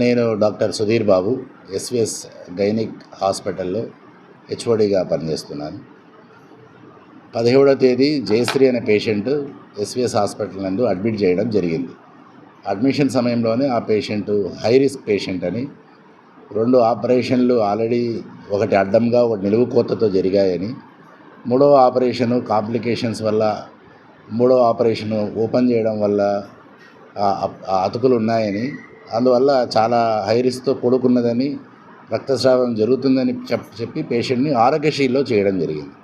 నేను doctor Sudheer Babu SVS gynaec హాస్పిటల్లో హెచ్ఓడిగా పనిచేస్తున్నాను. పదిహేడవ తేదీ జయశ్రీ అనే పేషెంట్ ఎస్విఎస్ హాస్పిటల్ నందు అడ్మిట్ చేయడం జరిగింది. అడ్మిషన్ సమయంలోనే ఆ పేషెంట్ హై రిస్క్ పేషెంట్ అని రెండు ఆపరేషన్లు ఆల్రెడీ ఒకటి అడ్డంగా ఒకటి నిలువు కోతతో జరిగాయని మూడవ ఆపరేషను కాంప్లికేషన్స్ వల్ల మూడవ ఆపరేషను ఓపెన్ చేయడం వల్ల ఆ అతుకులు ఉన్నాయని అందువల్ల చాలా హైరిస్తో కూడుకున్నదని రక్తస్రావం జరుగుతుందని చెప్ చెప్పి పేషెంట్ని ఆరోగ్యశ్రీలో చేయడం జరిగింది.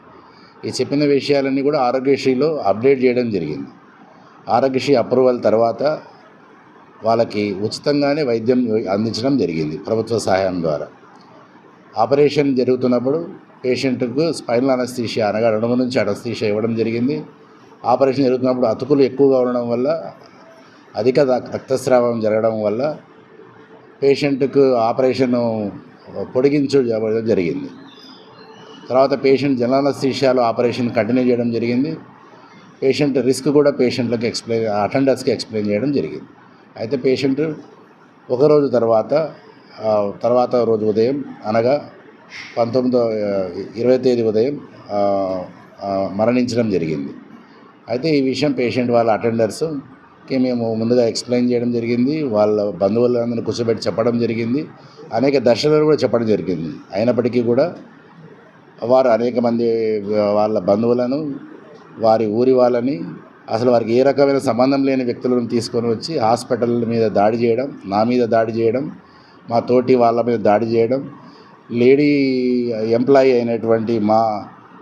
ఈ చెప్పిన విషయాలన్నీ కూడా ఆరోగ్యశ్రీలో అప్డేట్ చేయడం జరిగింది. ఆరోగ్యశ్రీ అప్రూవల్ తర్వాత వాళ్ళకి ఉచితంగానే వైద్యం అందించడం జరిగింది ప్రభుత్వ సహాయం ద్వారా. ఆపరేషన్ జరుగుతున్నప్పుడు పేషెంట్కు స్పైనల్ అనస్థీషియా అనగా రెండు నుంచి అనస్థీషియా ఇవ్వడం జరిగింది. ఆపరేషన్ జరుగుతున్నప్పుడు అతుకులు ఎక్కువగా ఉండడం వల్ల అధిక రక్తస్రావం జరగడం వల్ల పేషెంట్కు ఆపరేషన్ పొడిగించడం జరిగింది. తర్వాత పేషెంట్ జనాల అనస్థీషియాలో ఆపరేషన్ కంటిన్యూ చేయడం జరిగింది. పేషెంట్ రిస్క్ కూడా పేషెంట్లకు ఎక్స్ప్లెయిన్ అటెండర్స్కి ఎక్స్ప్లెయిన్ చేయడం జరిగింది. అయితే పేషెంట్ ఒక రోజు తర్వాత తర్వాత రోజు ఉదయం అనగా పంతొమ్మిదో ఇరవై తేదీ ఉదయం మరణించడం జరిగింది. అయితే ఈ విషయం పేషెంట్ వాళ్ళ కి మేము ముందుగా ఎక్స్ప్లెయిన్ చేయడం జరిగింది. వాళ్ళ బంధువులందరినీ కూర్చోబెట్టి చెప్పడం జరిగింది. అనేక దర్శనాలు కూడా చెప్పడం జరిగింది. అయినప్పటికీ కూడా వారు అనేక మంది వాళ్ళ బంధువులను వారి ఊరి వాళ్ళని అసలు వారికి ఏ రకమైన సంబంధం లేని వ్యక్తులను తీసుకొని వచ్చి హాస్పిటల్ మీద దాడి చేయడం నా మీద దాడి చేయడం మా తోటి వాళ్ళ మీద దాడి చేయడం లేడీ ఎంప్లాయీ అయినటువంటి మా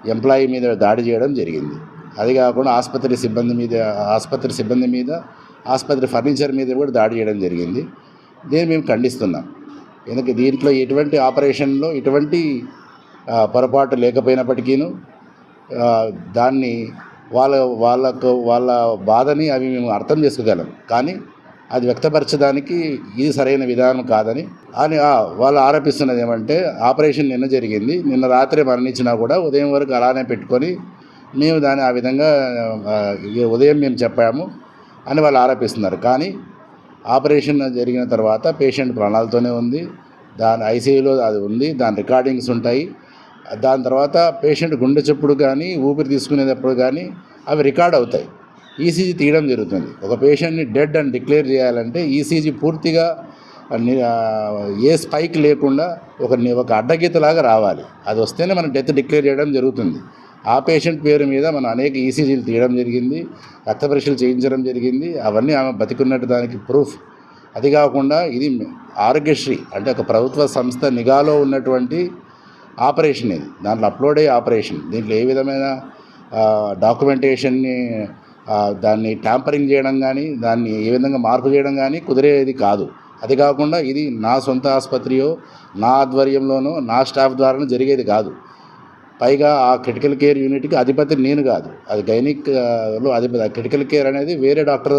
ఎంప్లాయీ మీద దాడి చేయడం జరిగింది. అది కాకుండా ఆసుపత్రి సిబ్బంది మీద ఆసుపత్రి సిబ్బంది మీద ఆసుపత్రి ఫర్నిచర్ మీద కూడా దాడి చేయడం జరిగింది. దీన్ని మేము ఖండిస్తున్నాం. ఎందుకంటే దీంట్లో ఎటువంటి ఆపరేషన్లో ఎటువంటి పొరపాటు లేకపోయినప్పటికీను దాన్ని వాళ్ళ వాళ్ళకు వాళ్ళ బాధని అవి మేము అర్థం చేసుకోగలం. కానీ అది వ్యక్తపరచడానికి ఇది సరైన విధానం కాదని అని వాళ్ళు ఆరోపిస్తున్నది ఏమంటే ఆపరేషన్ నిన్న జరిగింది. నిన్న రాత్రి మరణించినా కూడా ఉదయం వరకు అలానే పెట్టుకొని మేము దాన్ని ఆ విధంగా ఉదయం మేము చెప్పాము అని వాళ్ళు ఆరోపిస్తున్నారు. కానీ ఆపరేషన్ జరిగిన తర్వాత పేషెంట్ ప్రాణాలతోనే ఉంది. దాని ఐసీయూలో అది ఉంది. దాని రికార్డింగ్స్ ఉంటాయి. దాని తర్వాత పేషెంట్ గుండె చప్పుడు కానీ ఊపిరి తీసుకునేటప్పుడు కానీ అవి రికార్డ్ అవుతాయి. ఈసీజీ తీయడం జరుగుతుంది. ఒక పేషెంట్ని డెడ్ అని డిక్లేర్ చేయాలంటే ఈసీజీ పూర్తిగా ఏ స్పైక్ లేకుండా ఒక ఒక అడ్డగీతలాగా రావాలి. అది వస్తేనే మనం డెత్ డిక్లేర్ చేయడం జరుగుతుంది. ఆ పేషెంట్ పేరు మీద మనం అనేక ఈసీజీలు తీయడం జరిగింది రక్త పరీక్షలు చేయించడం జరిగింది అవన్నీ ఆమె బతికున్నట్టు దానికి ప్రూఫ్ అది కాకుండా ఇది ఆరోగ్యశ్రీ అంటే ఒక ప్రభుత్వ సంస్థ నిఘాలో ఉన్నటువంటి ఆపరేషన్ ఇది. దాంట్లో అప్లోడ్ అయ్యే ఆపరేషన్. దీంట్లో ఏ విధమైన డాక్యుమెంటేషన్ని దాన్ని ట్యాంపరింగ్ చేయడం కానీ దాన్ని ఏ విధంగా మార్పు చేయడం కానీ కుదిరేది కాదు. అది కాకుండా ఇది నా సొంత ఆసుపత్రియో నా ఆధ్వర్యంలోనో నా స్టాఫ్ ద్వారానో జరిగేది కాదు. పైగా ఆ క్రిటికల్ కేర్ యూనిట్కి అధిపతి నేను కాదు. అది గైనిక్లో అధిపతి క్రిటికల్ కేర్ అనేది వేరే డాక్టర్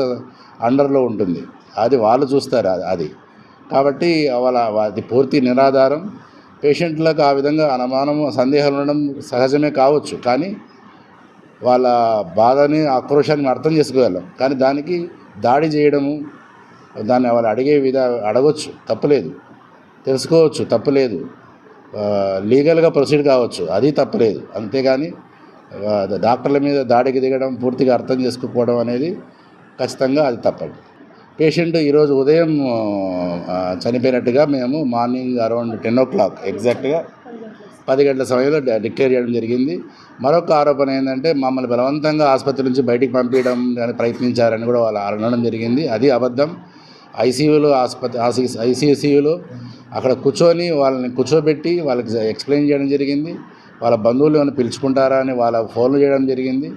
అండర్లో ఉంటుంది. అది వాళ్ళు చూస్తారు అది అది. కాబట్టి వాళ్ళ అది పూర్తి నిరాధారం. పేషెంట్లకు ఆ విధంగా అనుమానం సందేహాలు ఉండడం సహజమే కావచ్చు. కానీ వాళ్ళ బాధని ఆక్రోషాన్ని అర్థం చేసుకోగలం. కానీ దానికి దాడి చేయడము దాన్ని వాళ్ళు అడిగే విధ అడగవచ్చు తప్పులేదు తెలుసుకోవచ్చు తప్పులేదు లీగల్గా ప్రొసీడ్ కావచ్చు. అది తప్పలేదు. అంతేగాని డాక్టర్ల మీద దాడికి దిగడం పూర్తిగా అర్థం చేసుకోకపోవడం అనేది ఖచ్చితంగా అది తప్పదు. పేషెంట్ ఈరోజు ఉదయం చనిపోయినట్టుగా మేము morning around ten o'clock ఎగ్జాక్ట్గా పది గంటల సమయంలో డిక్లేర్ చేయడం జరిగింది. మరొక ఆరోపణ ఏంటంటే మమ్మల్ని బలవంతంగా ఆసుపత్రి నుంచి బయటికి పంపించడం కానీ ప్రయత్నించారని కూడా వాళ్ళు అనడం జరిగింది. అది అబద్ధం. ఐసీయూలో ఆసుపత్రి ఐసీసీయూలో అక్కడ కూర్చొని వాళ్ళని కూర్చోబెట్టి వాళ్ళకి ఎక్స్ప్లెయిన్ చేయడం జరిగింది. వాళ్ళ బంధువులు ఏమైనా పిలుచుకుంటారా అని వాళ్ళ ఫోన్లు చేయడం జరిగింది.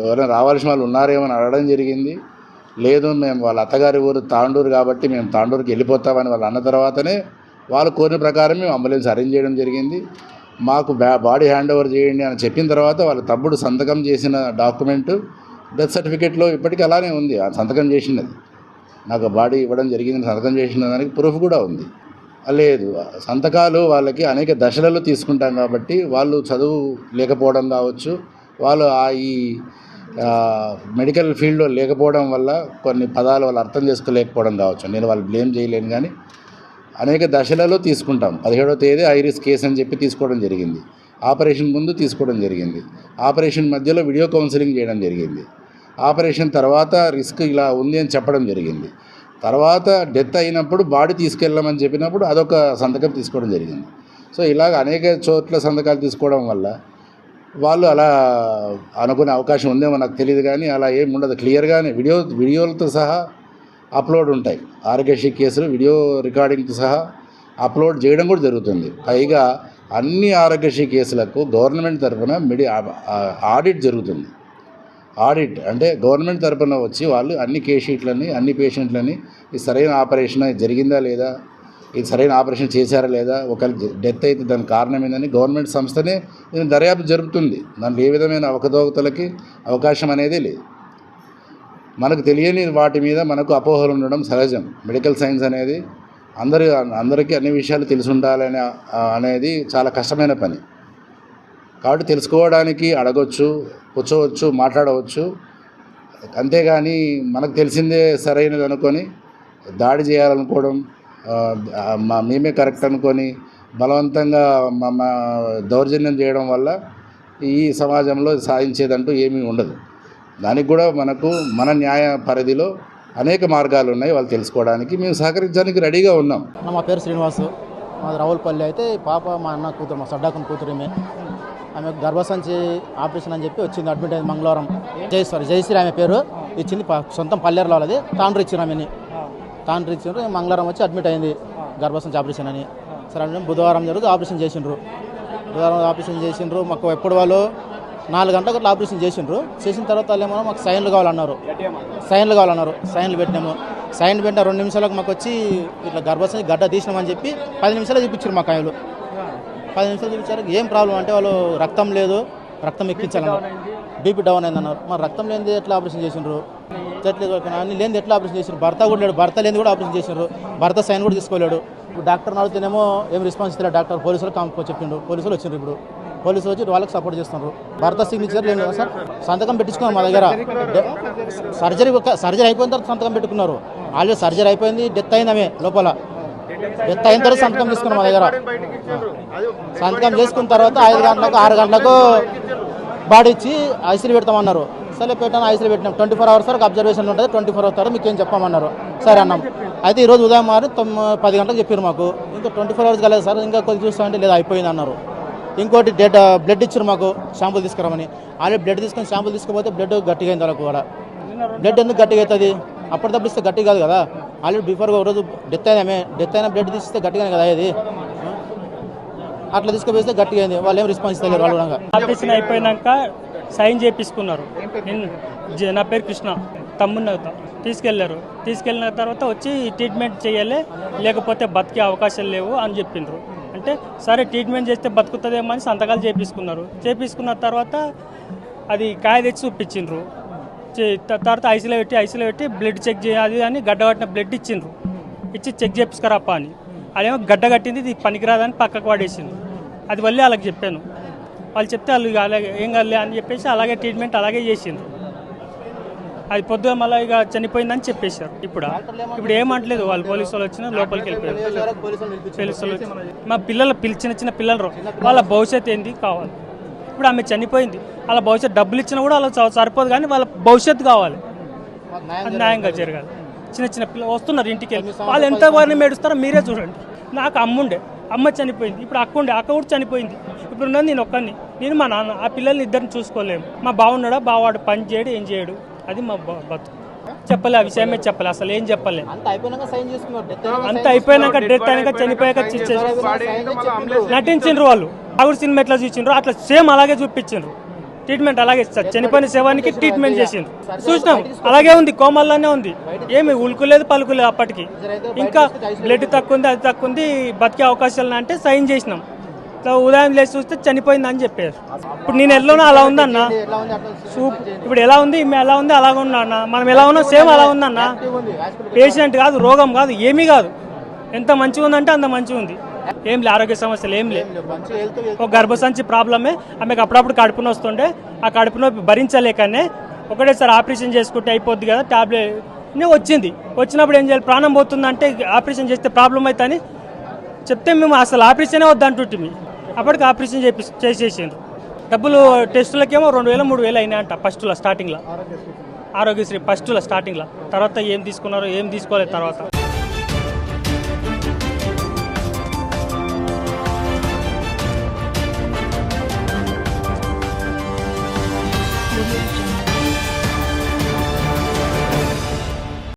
ఎవరైనా రావాల్సిన వాళ్ళు ఉన్నారేమో అని అడగడం జరిగింది. లేదు మేము వాళ్ళ అత్తగారి ఊరు తాండూరు కాబట్టి మేము తాండూరుకి వెళ్ళిపోతామని వాళ్ళు అన్న తర్వాతనే వాళ్ళు కోరిన ప్రకారం మేము అంబులెన్స్ అరేంజ్ చేయడం జరిగింది. మాకు బ్యా బాడీ హ్యాండ్ ఓవర్ చేయండి అని చెప్పిన తర్వాత వాళ్ళ తమ్ముడు సంతకం చేసిన డాక్యుమెంట్ డెత్ సర్టిఫికేట్లో ఇప్పటికీ అలానే ఉంది. ఆ సంతకం చేసినది నాకు బాడీ ఇవ్వడం జరిగింది సంతకం చేసిన దానికి ప్రూఫ్ కూడా ఉంది. లేదు. సంతకాలు వాళ్ళకి అనేక దశలలో తీసుకుంటాం కాబట్టి వాళ్ళు చదువు లేకపోవడం కావచ్చు వాళ్ళు ఆ ఈ మెడికల్ ఫీల్డ్లో లేకపోవడం వల్ల కొన్ని పదాలు వాళ్ళు అర్థం చేసుకోలేకపోవడం కావచ్చు. నేను వాళ్ళు బ్లేమ్ చేయలేను కానీ అనేక దశలలో తీసుకుంటాం. పదిహేడవ తేదీ ఐరిస్ కేస్ అని చెప్పి తీసుకోవడం జరిగింది. ఆపరేషన్ ముందు తీసుకోవడం జరిగింది. ఆపరేషన్ మధ్యలో వీడియో కౌన్సిలింగ్ చేయడం జరిగింది. ఆపరేషన్ తర్వాత రిస్క్ ఇలా ఉంది అని చెప్పడం జరిగింది. తర్వాత డెత్ అయినప్పుడు బాడీ తీసుకెళ్ళమని చెప్పినప్పుడు అదొక సంతకం తీసుకోవడం జరిగింది. సో ఇలాగ అనేక చోట్ల సంతకాలు తీసుకోవడం వల్ల వాళ్ళు అలా అనుకునే అవకాశం ఉందేమో నాకు తెలియదు కానీ అలా ఏమి ఉండదు. క్లియర్గానే వీడియో వీడియోలతో సహా అప్లోడ్ ఉంటాయి. ఆరోగ్యశ్రీ కేసులు వీడియో రికార్డింగ్తో సహా అప్లోడ్ చేయడం కూడా జరుగుతుంది. పైగా అన్ని ఆరోగ్యశ్రీ కేసులకు గవర్నమెంట్ తరఫున మిడి ఆ- ఆడిట్ జరుగుతుంది. ఆడిట్ అంటే గవర్నమెంట్ తరపున వచ్చి వాళ్ళు అన్ని కేషీట్లని అన్ని పేషెంట్లని ఇది సరైన ఆపరేషన్ జరిగిందా లేదా ఇది సరైన ఆపరేషన్ చేశారా లేదా ఒకవేళ డెత్ అయితే దానికి కారణం ఏందని గవర్నమెంట్ సంస్థనే దర్యాప్తు జరుపుతుంది. దాంట్లో ఏ విధమైన అవకతవకతలకి అవకాశం అనేది లేదు. మనకు తెలియని వాటి మీద మనకు అపోహలు ఉండడం సహజం. మెడికల్ సైన్స్ అనేది అందరి అందరికీ అన్ని విషయాలు తెలిసి ఉండాలనే అనేది చాలా కష్టమైన పని. కాబట్టి తెలుసుకోవడానికి అడగొచ్చు కూర్చోవచ్చు మాట్లాడవచ్చు. అంతేగాని మనకు తెలిసిందే సరైనది అనుకొని దాడి చేయాలనుకోవడం మా మేమే కరెక్ట్ అనుకొని బలవంతంగా మమ్మ దౌర్జన్యం చేయడం వల్ల ఈ సమాజంలో సాధించేదంటూ ఏమీ ఉండదు. దానికి కూడా మనకు మన న్యాయ పరిధిలో అనేక మార్గాలు ఉన్నాయి వాళ్ళు తెలుసుకోవడానికి. మేము సహకరించడానికి రెడీగా ఉన్నాం. నా మా పేరు శ్రీనివాసు. మాది రావులపల్లి. అయితే పాప మా అన్న కూతురు మా సడ్డాకుని కూతురు ఆమె గర్భసంచి ఆపరేషన్ అని చెప్పి వచ్చింది. అడ్మిట్ అయింది మంగళవారం. జై జయశ్రీ ఆమె పేరు ఇచ్చింది. సొంతం పల్లెరులో వాళ్ళది తాండ్రి ఇచ్చిన ఆమెని. తాండ్రి ఇచ్చిండ్రు. మంగళవారం వచ్చి అడ్మిట్ అయింది గర్భసంచి ఆపరేషన్ అని. సరే బుధవారం జరుగుతుంది ఆపరేషన్ చేసిండ్రు. బుధవారం ఆపరేషన్ చేసిండ్రు. మాకు ఎప్పుడు వాళ్ళు నాలుగు గంటలకు అట్లా ఆపరేషన్ చేసిండ్రు. చేసిన తర్వాత వాళ్ళు ఏమో మాకు సైన్లు కావాలన్నారు. సైన్లు కావాలన్నారు. సైన్లు పెట్టినాము. సైన్ పెట్టిన రెండు నిమిషాలకు మాకు వచ్చి ఇట్లా గర్భసంచి గడ్డ తీసినామని చెప్పి పది నిమిషాలు చూపించారు మా కాయలు పది నిమిషాలు చూపించారు ఏం ప్రాబ్లం అంటే వాళ్ళు రక్తం లేదు రక్తం ఎక్కించాలన్నారు. BP down అయిందన్నారు. మరి రక్తం లేనిది ఎట్లా ఆపరేషన్ చేసిండ్రు? చెట్లు అన్ని లేనిది ఎట్లా ఆపరేషన్ చేసిండ్రు? భర్త కూడా లేడు భర్త లేనిది కూడా ఆపరేషన్ చేసిండ్రు. భర్త సైన్ కూడా తీసుకోలేడు. ఇప్పుడు డాక్టర్ అడిగితేనేమో ఏం రెస్పాన్స్ ఇస్తారు డాక్టర్. పోలీసులు కాంపో చెప్పిండు పోలీసులు వచ్చిండ్రు ఇప్పుడు. పోలీసులు వచ్చి వాళ్ళకి సపోర్ట్ చేస్తున్నారు. భర్త సిగ్నేచర్ లేదు కదా సార్? సంతకం పెట్టించుకున్నాం మా దగ్గర. సర్జరీ ఒక సర్జరీ అయిపోయిన తర్వాత సంతకం పెట్టుకున్నారు. ఆల్రెడీ సర్జరీ అయిపోయింది డెత్ అయింది ఆమె లోపల. అయిన తర్వాత సంతకం తీసుకున్నాం మా దగ్గర. సంతకం చేసుకున్న తర్వాత ఐదు గంటలకు ఆరు గంటలకు బాడీ ఇచ్చి ఐసీలు పెడతామన్నారు. సరే పెట్టాను ఐసీలు పెట్టినాం. ట్వంటీ ఫోర్ అవర్స్ వరకు అబ్జర్వేషన్ ఉంటుంది. ట్వంటీ ఫోర్ అవర్స్ మీకు ఏం చెప్పమన్నారు. సరే అన్నాం. అయితే ఈరోజు ఉదయం మారి తొమ్మిది పది గంటలకు చెప్పారు మాకు. ఇంకా ట్వంటీ ఫోర్ అవర్స్ కలేదు సార్. ఇంకా కొద్ది చూస్తామంటే లేదా అయిపోయింది అన్నారు. ఇంకోటి డెడ్ బ్లడ్ ఇచ్చారు మాకు షాంపుల్ తీసుకురామని ఆల్రెడీ బ్లడ్ తీసుకొని షాంపుల్ తీసుకుపోతే బ్లడ్ గట్టిగా అయింది వాళ్ళకు కూడా. బ్లడ్ ఎందుకు గట్టిగా అవుతుంది? అప్పటికప్పుడు ఇస్తే గట్టి కాదు కదా. ఆల్రెడీ బిఫోర్గా ఒకరోజు డెత్ అయినామే డెత్ అయిన బ్లడ్ తీస్తే గట్టిగానే కదా ఇది అట్లా తీసుకుపోయిస్తే గట్టిగా అయింది. వాళ్ళు ఏం రెస్పాన్స్ ఇస్తలేరు వాళ్ళు కూడా. ఆపరేషన్ అయిపోయినాక సైన్ చేపించుకున్నారు నా పేరు కృష్ణ. తమ్ముని తీసుకెళ్ళారు. తీసుకెళ్ళిన తర్వాత వచ్చి ట్రీట్మెంట్ చేయాలి లేకపోతే బతికే అవకాశాలు లేవు అని చెప్పిండ్రు. అంటే సరే ట్రీట్మెంట్ చేస్తే బతుకుతుందేమో అని సంతకాలు చేపించుకున్నారు చేపించుకున్న తర్వాత అది కాయ తెచ్చి చూపించిండ్రు. తర్వాత ఐసీలో పెట్టి ఐసీలో పెట్టి బ్లడ్ చెక్ చేయాలి అని గడ్డ కట్టిన బ్లడ్ ఇచ్చిండ్రు. ఇచ్చి చెక్ చేపించుకురాప్ప అని. అదేమో గడ్డ కట్టింది ఇది పనికిరాదని పక్కకు పడేసింది అది వల్లే వాళ్ళకి చెప్పాను. వాళ్ళు చెప్తే వాళ్ళు ఇక అలాగే ఏం కాదులే అని చెప్పేసి అలాగే ట్రీట్మెంట్ అలాగే చేసింది అది పొద్దున మళ్ళీ ఇక చనిపోయిందని చెప్పేశారు. ఇప్పుడు? ఇప్పుడు ఏమంటలేదు వాళ్ళు పోలీసు వాళ్ళు వచ్చినా లోపలికి వెళ్ళిపోయారు. పోలీసు వాళ్ళు మా పిల్లలు పిలిచిన చిన్న చిన్న పిల్లలు వాళ్ళ భవిష్యత్ ఏంటి కావాలి. ఇప్పుడు ఆమె చనిపోయింది. వాళ్ళ భవిష్యత్తు డబ్బులు ఇచ్చినా కూడా స- సరిపోదు కానీ వాళ్ళ భవిష్యత్తు కావాలి. అది న్యాయంగా జరగాలి. చిన్న చిన్న పిల్లలు వస్తున్నారు ఇంటికి వెళ్ళి. వాళ్ళు ఎంత వారిని మేడుస్తారో మీరే చూడండి. నాకు అమ్ముండే అమ్మ చనిపోయింది. ఇప్పుడు అక్క ఉండే. అక్క కూడా చనిపోయింది. ఇప్పుడు ఉన్నది నేను ఒక్కడిని. నేను మా నాన్న ఆ పిల్లల్ని ఇద్దరిని చూసుకోలేము. మా బావున్నాడా బావాడు పని చేయడు ఏం చేయడు. అది మా బ- బతుకు. చెప్పలే ఆ విషయమే చెప్పలే. అసలు ఏం చెప్పలే. అంత అయిపోయినాక సైన్ చేసుకున్నారు. డెత్ అంత అయిపోయినాక డెత్ అయినాక చనిపోయాక నటించిండ్రు వాళ్ళు. ఆవిడ సినిమా ఎట్లా చూసిండ్రు అట్లా సేమ్ అలాగే చూపించిండ్రు. ట్రీట్మెంట్ అలాగే చనిపోయిన శవానికి ట్రీట్మెంట్ చేసింది. చూసినాం. అలాగే ఉంది కోమల్లోనే ఉంది. ఏమి ఉలుకులేదు పలుకులేదు అప్పటికి. ఇంకా బ్లడ్ తక్కువ ఉంది అది తక్కువ ఉంది బతికే అవకాశాలు అంటే సైన్ చేసినాం. ఉదయం లేచి చూస్తే చనిపోయింది అని చెప్పారు. ఇప్పుడు నేను ఎల్లోనో అలా ఉందన్న? సూప్ ఇప్పుడు ఎలా ఉంది? ఎలా ఉంది? అలాగ ఉన్నా అన్న? మనం ఎలా ఉన్నా? సేమ్ అలా ఉందన్న? పేషెంట్ కాదు రోగం కాదు ఏమీ కాదు. ఎంత మంచిగా ఉందంటే అంత మంచిగా ఉంది ఏం లే ఆరోగ్య సమస్యలు ఏం లే. మంచిగా వెళ్తూ ఒక గర్భసంచి ప్రాబ్లమే. ఆమెకు అప్పుడప్పుడు కడుపు నొస్తుండే ఆ కడుపు నొప్పి భరించలేకనే ఒకటేసారి ఆపరేషన్ చేసుకుంటే అయిపోద్ది కదా టాబ్లెట్. వచ్చింది. వచ్చినప్పుడు ఏం చేయాలి? ప్రాణం పోతుందంటే ఆపరేషన్ చేస్తే ప్రాబ్లం అవుతుందని చెప్తే మేము అసలు ఆపరేషనే వద్దంటుంటిమి. అప్పటికి ఆపరేషన్ చేపి చేసేసిండ్రు. డబ్బులు టెస్టులకేమో రెండు వేల మూడు వేలు అయినాయంట ఫస్ట్లో స్టార్టింగ్లో. ఆరోగ్యశ్రీ ఫస్ట్లో స్టార్టింగ్లో. తర్వాత ఏం తీసుకున్నారో ఏం తీసుకోలేదు తర్వాత.